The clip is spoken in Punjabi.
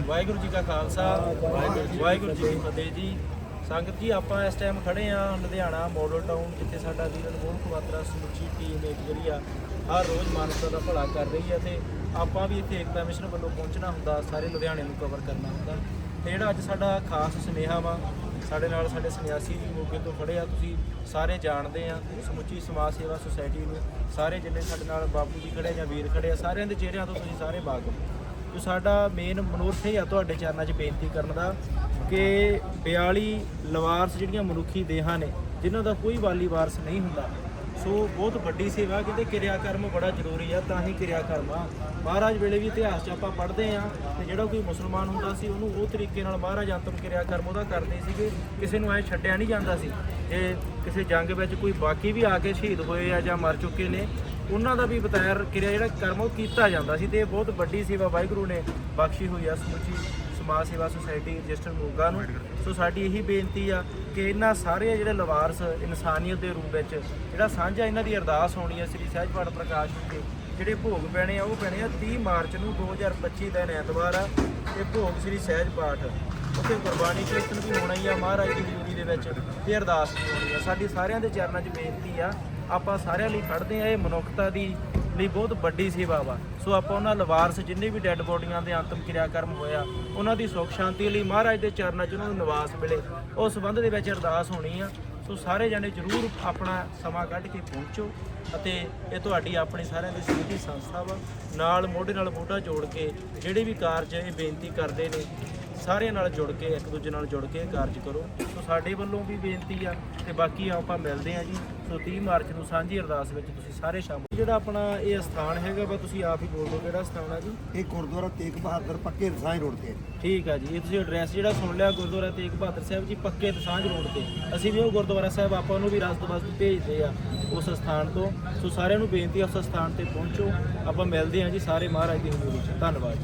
ਵਾਹਿਗੁਰੂ ਜੀ ਕਾ ਖਾਲਸਾ, ਵਾਹਿਗੁਰੂ ਜੀ ਕੀ ਫਤਿਹ ਜੀ। ਸੰਗਤ ਜੀ, ਆਪਾਂ ਇਸ ਟਾਈਮ ਖੜੇ ਆ ਲੁਧਿਆਣਾ ਮੋਡਲ ਟਾਊਨ ਜਿੱਥੇ ਸਾਡਾ ਵੀਰ ਅਨਮੋਲ ਕੁਮਾਤਰਾ ਸਮੁੱਚੀ ਟੀਮ ਇੱਕ ਜਿਹੜੀ ਆ, ਹਰ ਰੋਜ਼ ਮਾਨਵਤਾ ਦਾ ਭਲਾ ਕਰ ਰਹੀ ਆ ਤੇ ਆਪਾਂ ਵੀ ਇੱਥੇ ਏਕਤਾ ਮਿਸ਼ਨ ਵੱਲੋਂ ਪਹੁੰਚਣਾ ਹੁੰਦਾ, ਸਾਰੇ ਲੁਧਿਆਣੇ ਨੂੰ ਕਵਰ ਕਰਨਾ ਹੁੰਦਾ। ਤੇ ਜਿਹੜਾ ਅੱਜ ਸਾਡਾ ਖਾਸ ਸੁਨੇਹਾ ਵਾ, ਸਾਡੇ ਨਾਲ ਸਾਡੇ ਸੰਨਿਆਸੀ ਜੀ ਮੋਗੇ ਤੋਂ ਖੜੇ ਆ, ਤੁਸੀਂ ਸਾਰੇ ਜਾਣਦੇ ਆ, ਸਮੁੱਚੀ ਸਮਾਜ ਸੇਵਾ ਸੁਸਾਇਟੀ ਨੂੰ। ਸਾਰੇ ਜਿੰਨੇ ਸਾਡੇ ਨਾਲ ਬਾਪੂ ਜੀ ਖੜੇ ਜਾਂ ਵੀਰ ਖੜੇ ਆ, ਸਾਰਿਆਂ ਦੇ ਚਿਹਰਿਆਂ ਤੋਂ ਤੁਸੀਂ ਸਾਰੇ ਵਾਕਫ ਸਾਡਾ ਮੇਨ ਮਨੋਰਥ ਇਹ ਆ ਤੁਹਾਡੇ ਚਰਨਾਂ 'ਚ ਬੇਨਤੀ ਕਰਨ ਦਾ ਕਿ 42 ਲਵਾਰਸ ਜਿਹੜੀਆਂ ਮਨੁੱਖੀ ਦੇਹਾਂ ਨੇ, ਜਿਨ੍ਹਾਂ ਦਾ ਕੋਈ ਵਾਲੀ ਵਾਰਸ ਨਹੀਂ ਹੁੰਦਾ ਸੋ ਬਹੁਤ ਵੱਡੀ ਸੇਵਾ ਕਿਤੇ ਕਿਰਿਆ ਕਰਮ ਬੜਾ ਜ਼ਰੂਰੀ ਆ, ਤਾਂ ਹੀ ਕਿਰਿਆ ਕਰਮ ਆ। ਮਹਾਰਾਜ ਵੇਲੇ ਵੀ ਇਤਿਹਾਸ 'ਚ ਆਪਾਂ ਪੜ੍ਹਦੇ ਆ ਤੇ ਜਿਹੜਾ ਕੋਈ ਮੁਸਲਮਾਨ ਹੁੰਦਾ ਸੀ, ਉਹਨੂੰ ਉਹ ਤਰੀਕੇ ਨਾਲ ਮਹਾਰਾਜ ਅੰਤਮ ਕਿਰਿਆ ਕਰਮ ਉਹਦਾ ਕਰਦੇ ਸੀਗੇ। ਕਿਸੇ ਨੂੰ ਐ ਛੱਡਿਆ ਨਹੀਂ ਜਾਂਦਾ ਸੀ। ਜੇ ਕਿਸੇ ਜੰਗ ਵਿੱਚ ਕੋਈ ਬਾਕੀ ਵੀ ਆ ਕੇ ਸ਼ਹੀਦ ਹੋਏ ਆ ਜਾਂ ਮਰ ਚੁੱਕੇ ਨੇ, ਉਹਨਾਂ ਦਾ ਵੀ ਬਤੈਰ ਕਿਰਿਆ ਜਿਹੜਾ ਕਰਮ ਉਹ ਕੀਤਾ ਜਾਂਦਾ ਸੀ ਤੇ ਇਹ ਬਹੁਤ ਵੱਡੀ ਸੇਵਾ ਵਾਹਿਗੁਰੂ ਨੇ ਬਖਸ਼ੀ ਹੋਈ ਆ। ਸਮੁੱਚੀ ਸਮਾਜ ਸੇਵਾ ਸੁਸਾਇਟੀ ਰਜਿਸਟਰ ਮੋਗਾ ਨੂੰ। ਸੋ ਸਾਡੀ ਇਹੀ ਬੇਨਤੀ ਆ ਕਿ ਇਹਨਾਂ ਸਾਰੇ ਜਿਹੜੇ ਲਵਾਰਸ, ਇਨਸਾਨੀਅਤ ਦੇ ਰੂਪ ਵਿੱਚ, ਜਿਹੜਾ ਸਾਂਝਾ ਇਹਨਾਂ ਦੀ ਅਰਦਾਸ ਹੋਣੀ ਹੈ ਸ੍ਰੀ ਸਹਿਜ ਪਾਠ ਪ੍ਰਕਾਸ਼ ਉੱਤੇ ਜਿਹੜੇ ਭੋਗ ਪੈਣੇ ਆ, ਉਹ ਪੈਣੇ ਆ 30 ਮਾਰਚ ਨੂੰ 2025 ਦਾ ਐਤਵਾਰ ਆ, ਇਹ ਭੋਗ ਸ੍ਰੀ ਸਹਿਜ ਪਾਠ। ਉੱਥੇ ਗੁਰਬਾਣੀ ਕੀਰਤਨ ਵੀ ਹੋਣਾ ਹੀ ਆ, ਮਹਾਰਾਜ ਦੀ ਹਜ਼ੂਰੀ ਦੇ ਵਿੱਚ ਤੇ ਅਰਦਾਸ ਵੀ ਹੋਣੀ ਆ। ਸਾਡੀ ਸਾਰਿਆਂ ਦੇ ਚਰਨਾਂ 'ਚ ਬੇਨਤੀ ਆ, ਆਪਾਂ ਸਾਰਿਆਂ ਲਈ ਖੜਦੇ ਆ, ਇਹ ਮਨੁੱਖਤਾ ਦੀ ਲਈ ਬਹੁਤ ਵੱਡੀ ਸੇਵਾ ਵਾ। ਸੋ ਆਪਾਂ ਉਹਨਾਂ ਲਵਾਰਸ ਜਿੰਨੇ ਵੀ ਡੈੱਡ ਬੋਡੀਆਂ ਦੇ ਅੰਤਮ ਕਿਰਿਆ ਕਰਮ ਹੋਇਆ ਉਹਨਾਂ ਦੀ ਸੁੱਖ ਸ਼ਾਂਤੀ ਲਈ ਮਹਾਰਾਜ ਦੇ ਚਰਨਾਂ 'ਚ ਉਹਨਾਂ ਨੂੰ ਨਿਵਾਸ ਮਿਲੇ। ਉਸ ਸੰਬੰਧ ਦੇ ਵਿੱਚ ਅਰਦਾਸ ਹੋਣੀ ਆ। ਸੋ ਸਾਰੇ ਜਣੇ ਜਰੂਰ ਆਪਣਾ ਸਮਾਂ ਕੱਢ ਕੇ ਪਹੁੰਚੋ ਅਤੇ ਇਹ ਤੁਹਾਡੀ ਆਪਣੀ ਸਾਰਿਆਂ ਦੀ ਸਿੱਧੀ ਸੰਸਥਾ ਵਾ। ਨਾਲ ਮੋਢੇ ਨਾਲ ਮੋਢਾ ਜੋੜ ਕੇ ਜਿਹੜੇ ਵੀ ਕਾਰਜ ਇਹ ਬੇਨਤੀ ਕਰਦੇ ਨੇ ਸਾਰਿਆਂ ਨਾਲ ਜੁੜ ਕੇ ਇੱਕ ਦੂਜੇ ਨਾਲ ਜੁੜ ਕੇ ਕਾਰਜ ਕਰੋ। ਸੋ ਸਾਡੇ ਵੱਲੋਂ ਵੀ ਬੇਨਤੀ ਆ ਤੇ ਬਾਕੀ ਆਪਾਂ ਮਿਲਦੇ ਆ ਜੀ। ਸੋ 30 ਮਾਰਚ ਨੂੰ ਸਾਂਝੀ ਅਰਦਾਸ ਵਿੱਚ ਤੁਸੀਂ ਸਾਰੇ ਸ਼ਾਮਲ ਜਿਹੜਾ ਆਪਣਾ ਇਹ ਸਥਾਨ ਹੈਗਾ ਵਾ ਤੁਸੀਂ ਆਪ ਹੀ ਬੋਲ ਦਿਓ ਕਿਹੜਾ ਸਥਾਨ ਆ ਜੀ। ਇਹ ਗੁਰਦੁਆਰਾ ਤੇਗ ਬਹਾਦਰ ਪੱਕੇ ਰਸਾਈ ਰੋਡ ਤੇ। ਠੀਕ ਆ ਜੀ ਇਹ ਤੁਸੀਂ ਐਡਰੈਸ ਜਿਹੜਾ ਸੁਣ ਲਿਆ ਗੁਰਦੁਆਰਾ ਤੇਗ ਬਹਾਦਰ ਸਾਹਿਬ ਜੀ ਪੱਕੇ ਦਸਾਂਝ ਰੋਡ ਤੇ। ਅਸੀਂ ਵੀ ਉਹ ਗੁਰਦੁਆਰਾ ਸਾਹਿਬ ਆਪਾਂ ਨੂੰ ਵੀ ਰਸਤ ਵਸਤ ਭੇਜਦੇ ਆ ਉਸ ਸਥਾਨ ਤੋਂ। ਸੋ ਸਾਰਿਆਂ ਨੂੰ ਬੇਨਤੀ ਆ ਉਸ ਸਥਾਨ ਤੇ ਪਹੁੰਚੋ। ਆਪਾਂ ਮਿਲਦੇ ਹਾਂ ਜੀ ਸਾਰੇ ਮਹਾਰਾਜ ਦੀ ਹਜ਼ੂਰੀ 'ਚ। ਧੰਨਵਾਦ